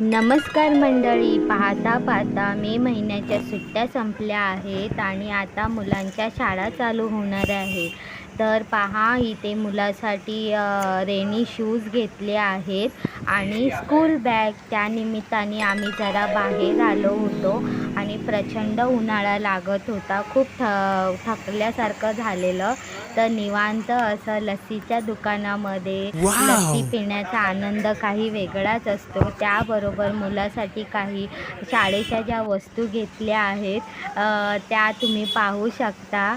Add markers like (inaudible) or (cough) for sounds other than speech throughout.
नमस्कार मंडळी पाहता पाहता मे महिन्याच्या सुट्ट्या संपल्या आहेत आणि आता मुलांच्या शाळा चालू होणार आहे. तर पहा इथे मुलासाठी रेनी शूज घेतले आहेत आणि स्कूल बॅग. त्यानिमित्ताने आम्ही जरा बाहेर आलो होतो आणि प्रचंड उन्हाळा लागत होता. खूप थ थकल्यासारखं झालेलं. तर निवांत असं लस्सीच्या दुकानामध्ये! लस्सी पिण्याचा आनंद काही वेगळाच असतो. त्याबरोबर मुलासाठी काही शाळेच्या ज्या वस्तू घेतल्या आहेत त्या तुम्ही पाहू शकता.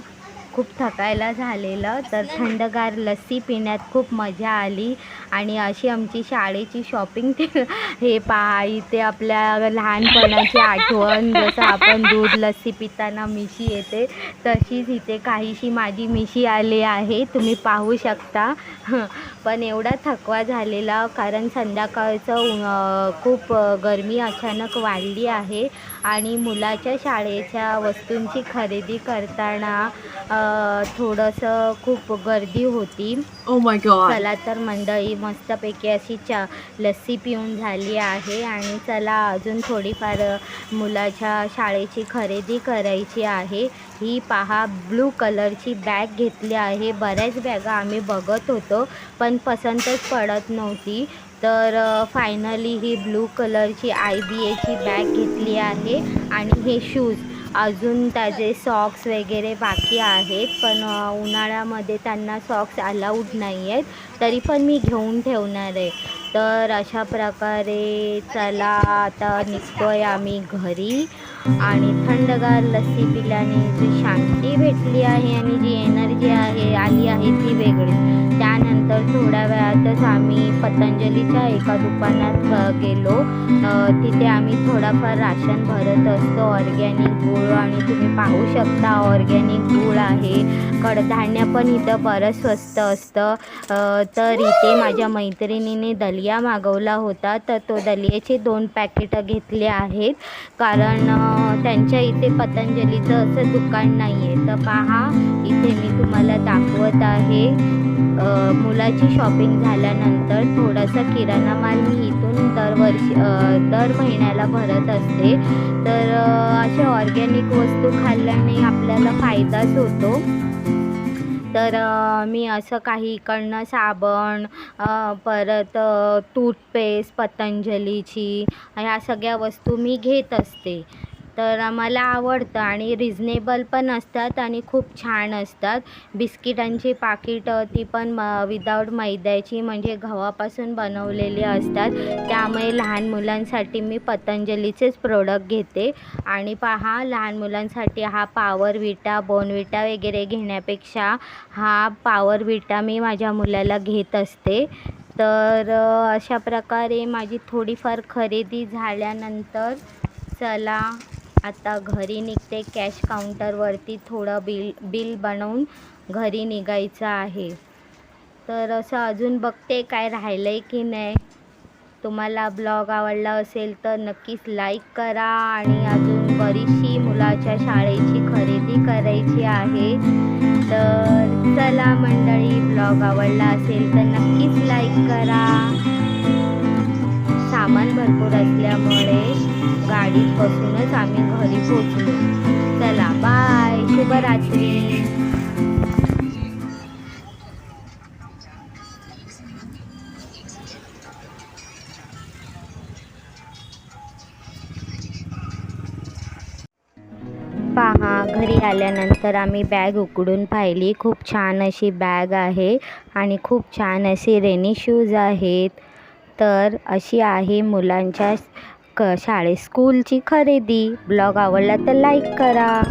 खूप थकायला झालेलं तर थंडगार लस्सी पिण्यात खूप मजा आली. आणि अशी आमची शाळेची शॉपिंग (laughs) हे पहा इथे आपल्या लहानपणाची आठवण जसं आपण दूध लस्सी पिताना मिशी येते तशीच इथे काहीशी माझी मिशी आली आहे. तुम्ही पाहू शकता. (laughs) पण एवढा थकवा झालेला कारण संध्याकाळचं खूप गरमी अचानक वाढली आहे. आणि मुलाच्या शाळेच्या वस्तूंची खरेदी करताना थोडंसं खूप गर्दी होती. Oh. चला तर मंडळी मस्तपैकी अशी चा लस्सी पिऊन झाली आहे आणि चला अजून थोडीफार मुलाच्या शाळेची खरेदी करायची आहे. ही पहा ब्लू कलरची बॅग घेतली आहे. बऱ्याच बॅगा आम्ही बघत होतो पण पसंतच पडत नव्हती. तर फायनली ही ब्लू कलरची आय बी एची बॅग घेतली आहे. आणि हे शूज अजून त्याचे सॉक्स वगैरे बाकी आहेत पण उन्हाळ्यामध्ये त्यांना सॉक्स अलाऊड नाही आहेत तरी पण मी घेऊन ठेवणार आहे. तर अशा प्रकारे चला आता निघतोय आम्ही घरी. आणि थंडगार लस्सी पिल्याने जी शांती भेटली आहे आणि जी एनर्जी आहे आली आहे ती वेगळी. त्यानंतर थोड्या वेळातच आम्ही पतंजलीच्या एका दुकानात गेलो. तिथे आम्ही थोडाफार राशन भरत असतो. ऑर्गॅनिक गूळ आणि तुम्ही पाहू शकता ऑर्गॅनिक गूळ आहे. कडधान्य पण इथं बरंच स्वस्त असतं. तर इथे माझ्या मैत्रिणीने दलिया मागवला होता. तर तो दलियाचे दोन पॅकेटं घेतले आहेत. कारण त्यांच्या इथे पतंजलीचं असं दुकान नाही आहे तर पहा इथे मी तुम्हाला दाखवत आहे. मुलाची शॉपिंग झाल्यानंतर थोडासा किराणा माल मी इथून दरवर्षी दर महिन्याला भरत असते. तर अशा ऑर्गॅनिक वस्तू खाल्ल्याने आपल्याला फायदाच होतो. तर मी असं काही इकडनं साबण परत टूथपेस्ट पतंजलीची ह्या सगळ्या वस्तू मी घेत असते. तर मला आवडतं आणि रिजनेबल पण असतात आणि खूप छान असतात. बिस्किटांची पाकिटं ती पण म विदाऊट मैद्याची म्हणजे गव्हापासून बनवलेली असतात. त्यामुळे लहान मुलांसाठी मी पतंजलीचेच प्रोडक्ट घेते. आणि पहा लहान मुलांसाठी हा पावर विटा बोनविटा वगैरे घेण्यापेक्षा हा पावर विटा मी माझ्या मुलाला घेत असते. तर अशा प्रकारे माझी थोडीफार खरेदी झाल्यानंतर चला आता घरी निघते कॅश काउंटरवरती थोडं बिल बिल बनवून घरी निघायचं आहे. तर असं अजून बघते काय राहिलं आहे की नाही. तुम्हाला ब्लॉग आवडला असेल तर नक्कीच लाईक करा आणि अजून बरीचशी मुलाच्या शाळेची खरेदी करायची आहे. तर चला मंडळी ब्लॉग आवडला असेल तर नक्कीच लाईक करा. सामान भरपूर असल्यामुळे गाडीत बसूनच आम्ही घरी पोचलो चला बाय शुभरात्री. पहा घरी आल्यानंतर आम्ही बॅग उकडून पाहिली. खूप छान अशी बॅग आहे आणि खूप छान असे रेनी शूज आहेत. तर अशी आहे मुलांच्या क शाळे स्कूलची खरेदी. ब्लॉग आवडला तर लाईक करा.